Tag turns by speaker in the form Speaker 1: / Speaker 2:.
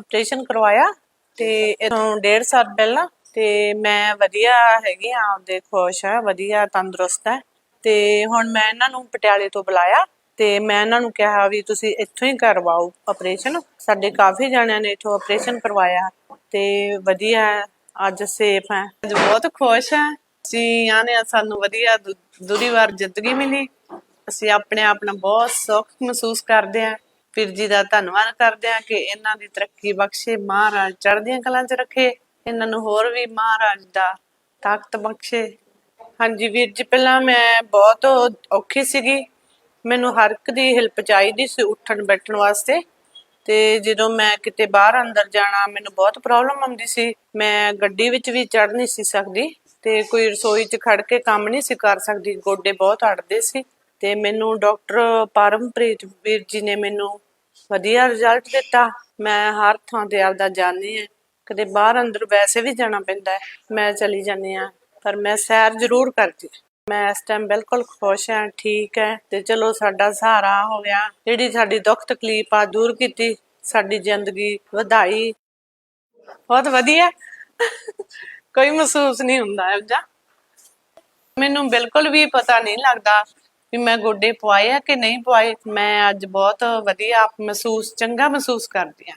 Speaker 1: Operation ਕਰਵਾਇਆ ਤੇ ਇਥੋਂ ਡੇਢ ਸਾਲ ਪਹਿਲਾਂ ਤੇ ਮੈਂ ਵਧੀਆ ਹੈਗੀ ਆ ਆਪਦੇ ਖੁਸ਼ ਆ ਵਧੀਆ, ਤੰਦਰੁਸਤ ਹੈ। ਤੇ ਹੁਣ ਮੈਂ ਇਹਨਾਂ ਨੂੰ ਪਟਿਆਲੇ ਤੋਂ ਬੁਲਾਇਆ ਤੇ ਮੈਂ ਇਹਨਾਂ ਨੂੰ ਕਿਹਾ ਵੀ ਤੁਸੀਂ ਇੱਥੋਂ ਹੀ ਕਰਵਾਓ ਆਪਰੇਸ਼ਨ। ਸਾਡੇ ਕਾਫੀ ਜਣਿਆਂ ਨੇ ਇੱਥੋਂ ਆਪਰੇਸ਼ਨ ਕਰਵਾਇਆ ਤੇ ਵਧੀਆ, ਅੱਜ ਸੇਫ ਹੈ। ਅੱਜ ਬਹੁਤ ਖੁਸ਼ ਹਾਂ। ਅਸੀਂ ਆਨੇ ਸਾਨੂੰ ਵਧੀਆ ਦੁ- ਦੂਰੀ ਵਾਰ ਜ਼ਿੰਦਗੀ ਮਿਲੀ। ਅਸੀਂ ਆਪਣੇ ਆਪ ਨਾਲ ਬਹੁਤ ਸੁੱਖ ਮਹਿਸੂਸ ਕਰਦੇ ਆ ਵੀਰ ਜੀ ਦਾ ਧੰਨਵਾਦ ਕਰਦੇ ਹਾਂ ਕਿ ਇਹਨਾਂ ਦੀ ਤਰੱਕੀ ਬਖਸ਼ੇ, ਮਹਾਰਾਜ ਚੜ੍ਹਦੀਆਂ ਕਲਾਂ 'ਚ ਰੱਖੇ, ਇਹਨਾਂ ਨੂੰ ਹੋਰ ਵੀ ਮਹਾਰਾਜ ਦਾ ਤਾਕਤ ਬਖਸ਼ੇ। ਹਾਂਜੀ ਵੀਰ ਜੀ, ਪਹਿਲਾਂ ਮੈਂ ਬਹੁਤ ਔਖੀ ਸੀਗੀ। ਮੈਨੂੰ ਹਰ ਇੱਕ ਦੀ ਹੈਲਪ ਚਾਹੀਦੀ ਸੀ ਉੱਠਣ, ਬੈਠਣ ਵਾਸਤੇ। ਤੇ ਜਦੋਂ ਮੈਂ ਕਿਤੇ ਬਾਹਰ ਅੰਦਰ ਜਾਣਾ, ਮੈਨੂੰ ਬਹੁਤ ਪ੍ਰੋਬਲਮ ਆਉਂਦੀ ਸੀ। ਮੈਂ ਗੱਡੀ ਵਿੱਚ ਵੀ ਚੜ ਨਹੀਂ ਸੀ ਸਕਦੀ ਤੇ ਕੋਈ ਰਸੋਈ 'ਚ ਖੜ ਕੇ ਕੰਮ ਨਹੀਂ ਸੀ ਕਰ ਸਕਦੀ। ਗੋਡੇ ਬਹੁਤ ਅੜਦੇ ਸੀ। ਤੇ ਮੈਨੂੰ ਡਾਕਟਰ ਪਰਮਪ੍ਰੀਤ ਵੀਰ ਜੀ ਨੇ ਮੈਨੂੰ ਵਧੀਆ ਰਿਜ਼ਲਟ ਦਿੱਤਾ। ਮੈਂ ਹਰ ਥਾਂ ਤੇ ਆਪਦਾ ਜਾਂਦੀ ਹਾਂ। ਕਦੇ ਬਾਹਰ ਅੰਦਰ ਵੈਸੇ ਵੀ ਜਾਣਾ ਪੈਂਦਾ ਹੈ। ਮੈਂ ਚਲੀ ਜਾਂਦੀ ਹਾਂ, ਪਰ ਮੈਂ ਸੈਰ ਜ਼ਰੂਰ ਕਰਦੀ ਮੈਂ ਇਸ ਟਾਈਮ ਬਿਲਕੁਲ ਖੁਸ਼ ਹਾਂ, ਠੀਕ ਹੈ ਤੇ ਚਲੋ ਸਾਡਾ ਸਹਾਰਾ ਹੋ ਗਿਆ। ਜਿਹੜੀ ਸਾਡੀ ਦੁੱਖ ਤਕਲੀਫ ਆ, ਦੂਰ ਕੀਤੀ, ਸਾਡੀ ਜ਼ਿੰਦਗੀ ਵਧਾਈ। ਬਹੁਤ ਵਧੀਆ। ਕੋਈ ਮਹਿਸੂਸ ਨਹੀਂ ਹੁੰਦਾ ਇਹੋ ਜਿਹਾ। ਮੈਨੂੰ ਬਿਲਕੁਲ ਵੀ ਪਤਾ ਨਹੀਂ ਲੱਗਦਾ ਵੀ ਮੈਂ ਗੋਡੇ ਪਵਾਏ ਆ ਕਿ ਨਹੀਂ ਪਵਾਏ, ਮੈਂ ਅੱਜ ਬਹੁਤ ਵਧੀਆ ਮਹਿਸੂਸ, ਚੰਗਾ ਮਹਿਸੂਸ ਕਰਦੀ ਹਾਂ।